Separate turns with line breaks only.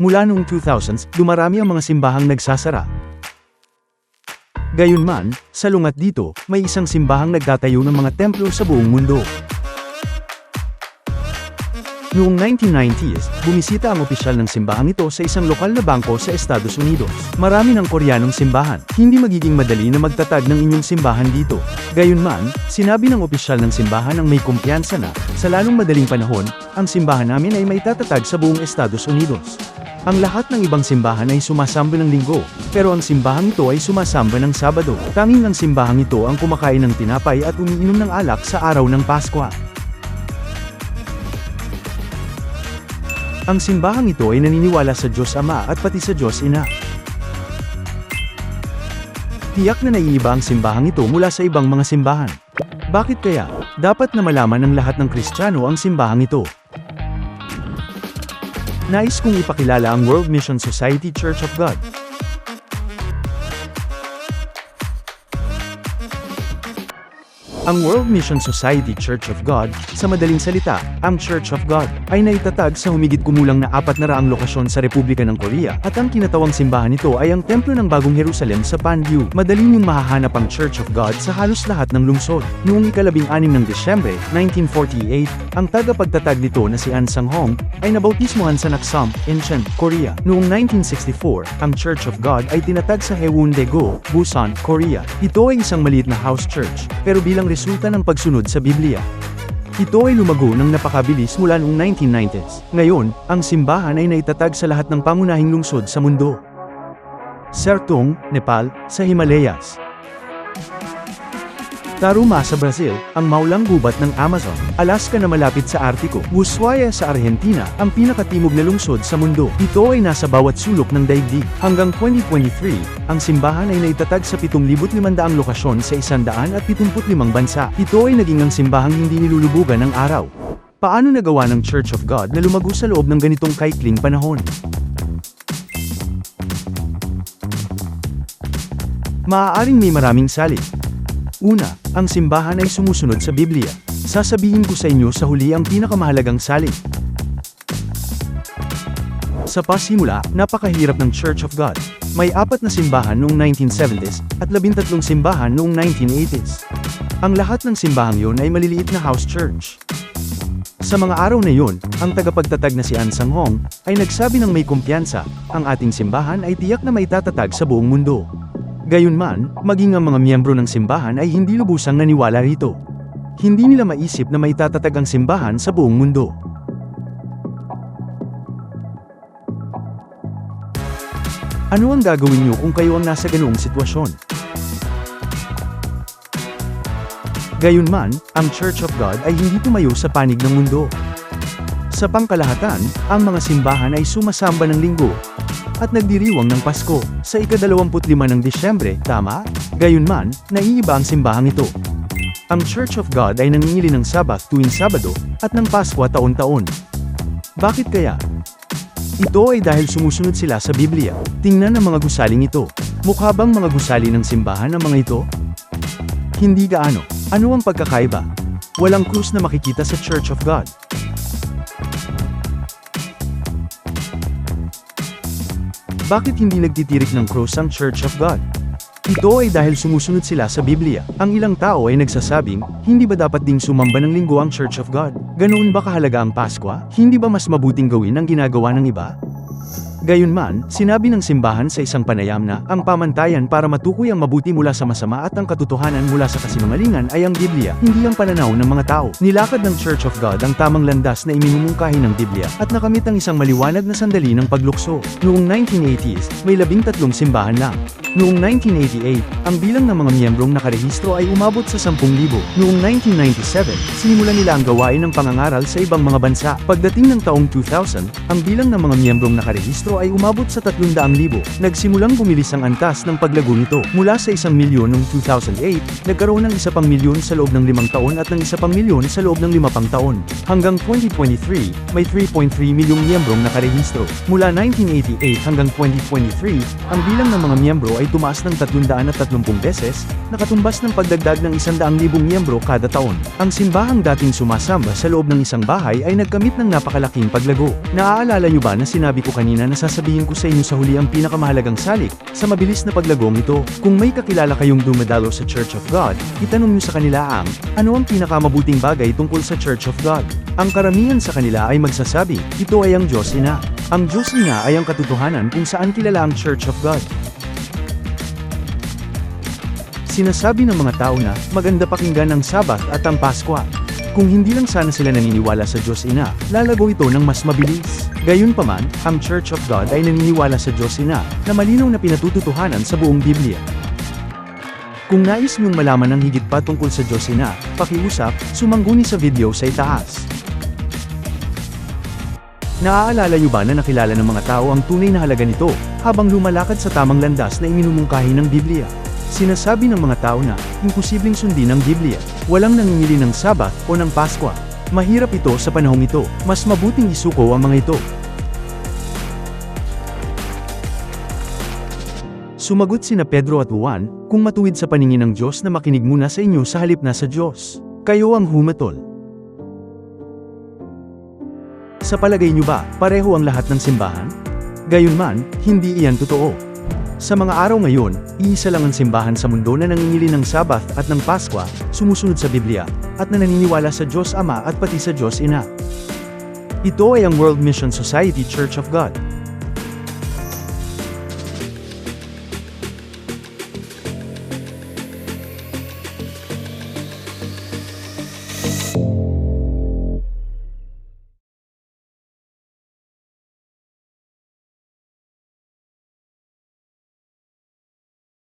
Mula noong 2000s, dumarami ang mga simbahang nagsasara. Gayunman, sa lungat dito, may isang simbahang nagtatayo ng mga templo sa buong mundo. Noong 1990s, bumisita ang opisyal ng simbahang ito sa isang lokal na bangko sa Estados Unidos. Marami ng Koreanong simbahan. Hindi magiging madali na magtatag ng inyong simbahan dito. Gayunman, sinabi ng opisyal ng simbahan ang may kumpiyansa na, sa lalong madaling panahon, ang simbahan namin ay may tatatag sa buong Estados Unidos. Ang lahat ng ibang simbahan ay sumasamba ng linggo, pero ang simbahang ito ay sumasamba ng Sabado. Tanging ang simbahang ito ang kumakain ng tinapay at umiinom ng alak sa araw ng Paskwa. Ang simbahang ito ay naniniwala sa Diyos Ama at pati sa Diyos Ina. Tiyak na naiiba ang simbahang ito mula sa ibang mga simbahan. Bakit kaya? Dapat na malaman ng lahat ng Kristiyano ang simbahang ito. Nais kong ipakilala ang World Mission Society Church of God. Ang World Mission Society Church of God, sa madaling salita, ang Church of God, ay naitatag sa humigit kumulang na apat na raang lokasyon sa Republika ng Korea, at ang kinatawang simbahan nito ay ang Templo ng Bagong Jerusalem sa Panview. Madaling yung mahahanap ang Church of God sa halos lahat ng lungsod. Noong ikalabing anim ng Desyembre, 1948, ang tagapagtatag nito na si An Sang-hong, ay nabautismuhan sa Naksam, Incheon, Korea. Noong 1964, ang Church of God ay tinatag sa Haeundae-go, Busan, Korea. Ito ay isang maliit na house church, pero bilang resulta ng pagsunod sa Biblia. Ito ay lumago ng napakabilis mula noong 1990s. Ngayon, ang simbahan ay naitatag sa lahat ng pangunahing lungsod sa mundo. Sertong, Nepal, sa Himalayas. Taruma sa Brazil, ang maulang gubat ng Amazon, Alaska na malapit sa Artiko, Ushuaia sa Argentina, ang pinakatimog na lungsod sa mundo. Ito ay nasa bawat sulok ng daigdig. Hanggang 2023, ang simbahan ay naitatag sa 7,500 lokasyon sa 175 bansa. Ito ay naging ang simbahang hindi nilulubugan ng araw. Paano nagawa ng Church of God na lumago sa loob ng ganitong kaikling panahon? Maaaring may maraming salin. Una, ang simbahan ay sumusunod sa Biblia. Sasabihin ko sa inyo sa huli ang pinakamahalagang salin. Sa pasimula, napakahirap ng Church of God. May apat na simbahan noong 1970s at labintatlong simbahan noong 1980s. Ang lahat ng simbahang yon ay maliliit na house church. Sa mga araw na yun, ang tagapagtatag na si An Sang-hong ay nagsabi ng may kumpiyansa, ang ating simbahan ay tiyak na may tatatag sa buong mundo. Gayunman, maging ang mga miyembro ng simbahan ay hindi lubusang naniwala rito. Hindi nila maisip na may tatatag ang simbahan sa buong mundo. Ano ang gagawin niyo kung kayo ang nasa ganoong sitwasyon? Gayunman, ang Church of God ay hindi tumayo sa panig ng mundo. Sa pangkalahatan, ang mga simbahan ay sumasamba ng linggo at nagdiriwang ng Pasko sa ika-25 ng Disyembre, tama? Gayunman, naiiba ang simbahang ito. Ang Church of God ay nangingili ng Sabat tuwing Sabado at ng Pasko taon-taon. Bakit kaya? Ito ay dahil sumusunod sila sa Biblia. Tingnan ang mga gusaling ito. Mukha bang mga gusali ng simbahan ang mga ito? Hindi gaano. Ano ang pagkakaiba? Walang krus na makikita sa Church of God. Bakit hindi nagtitirik ng cross ang Church of God? Ito ay dahil sumusunod sila sa Biblia. Ang ilang tao ay nagsasabing, hindi ba dapat ding sumamba ng linggo ang Church of God? Ganoon ba kahalaga ang Paskwa? Hindi ba mas mabuting gawin ang ginagawa ng iba? Gayunman, sinabi ng simbahan sa isang panayam na, ang pamantayan para matukoy ang mabuti mula sa masama at ang katotohanan mula sa kasinungalingan ay ang Biblia, hindi ang pananaw ng mga tao. Nilakad ng Church of God ang tamang landas na iminumungkahi ng Biblia, at nakamit ang isang maliwanag na sandali ng paglukso. Noong 1980s, may labing tatlong simbahan lang. Noong 1988, ang bilang ng mga miyembrong nakarehistro ay umabot sa 10,000. Noong 1997, sinimulan nila ang gawain ng pangangaral sa ibang mga bansa. Pagdating ng taong 2000, ang bilang ng mga miyembrong nakarehistro ay umabot sa 300,000. Nagsimulang bumilis ang antas ng paglago nito. Mula sa isang milyon noong 2008, nagkaroon ng isa pang milyon sa loob ng limang taon at ng isa pang milyon sa loob ng lima pang taon. Hanggang 2023, may 3.3 milyong miyembrong nakarehistro. Mula 1988 hanggang 2023, ang bilang ng mga miyembro ay tumaas ng 330 beses, nakatumbas ng pagdagdag ng 100,000 miyembro kada taon. Ang simbahang dating sumasamba sa loob ng isang bahay ay nagkamit ng napakalaking paglago. Naaalala niyo ba na sinabi ko kanina na sasabihin ko sa inyo sa huli ang pinakamahalagang salik, sa mabilis na paglagong ito. Kung may kakilala kayong dumadalo sa Church of God, itanong niyo sa kanila ang, ano ang pinakamabuting bagay tungkol sa Church of God? Ang karamihan sa kanila ay magsasabi, ito ay ang Diyos Ina. Ang Diyos Ina ay ang katotohanan kung saan kilala ang Church of God. Sinasabi ng mga tao na, maganda pakinggan ang Sabat at ang Paskwa. Kung hindi lang sana sila naniniwala sa Diyos Ina, lalago ito ng mas mabilis. Gayunpaman, ang Church of God ay naniniwala sa Diyos Ina, na malinaw na pinatututuhanan sa buong Biblia. Kung nais niyong malaman ng higit pa tungkol sa Diyos Ina, pakiusap, sumangguni sa video sa itaas. Naaalala niyo ba na nakilala ng mga tao ang tunay na halaga nito, habang lumalakad sa tamang landas na iminumungkahi ng Biblia? Sinasabi ng mga tao na, imposibleng sundin ang Biblia, walang nangingili ng Sabat o ng Paskwa. Mahirap ito sa panahong ito, mas mabuting isuko ang mga ito. Sumagot sina Pedro at Juan, kung matuwid sa paningin ng Diyos na makinig muna sa inyo sa halip na sa Diyos. Kayo ang humatol. Sa palagay niyo ba, pareho ang lahat ng simbahan? Gayunman, hindi iyan totoo. Sa mga araw ngayon, iisa lang ang simbahan sa mundo na nangingili ng Sabath at ng Paskwa, sumusunod sa Biblia, at na naniniwala sa Diyos Ama at pati sa Diyos Ina. Ito ay ang World Mission Society Church of God.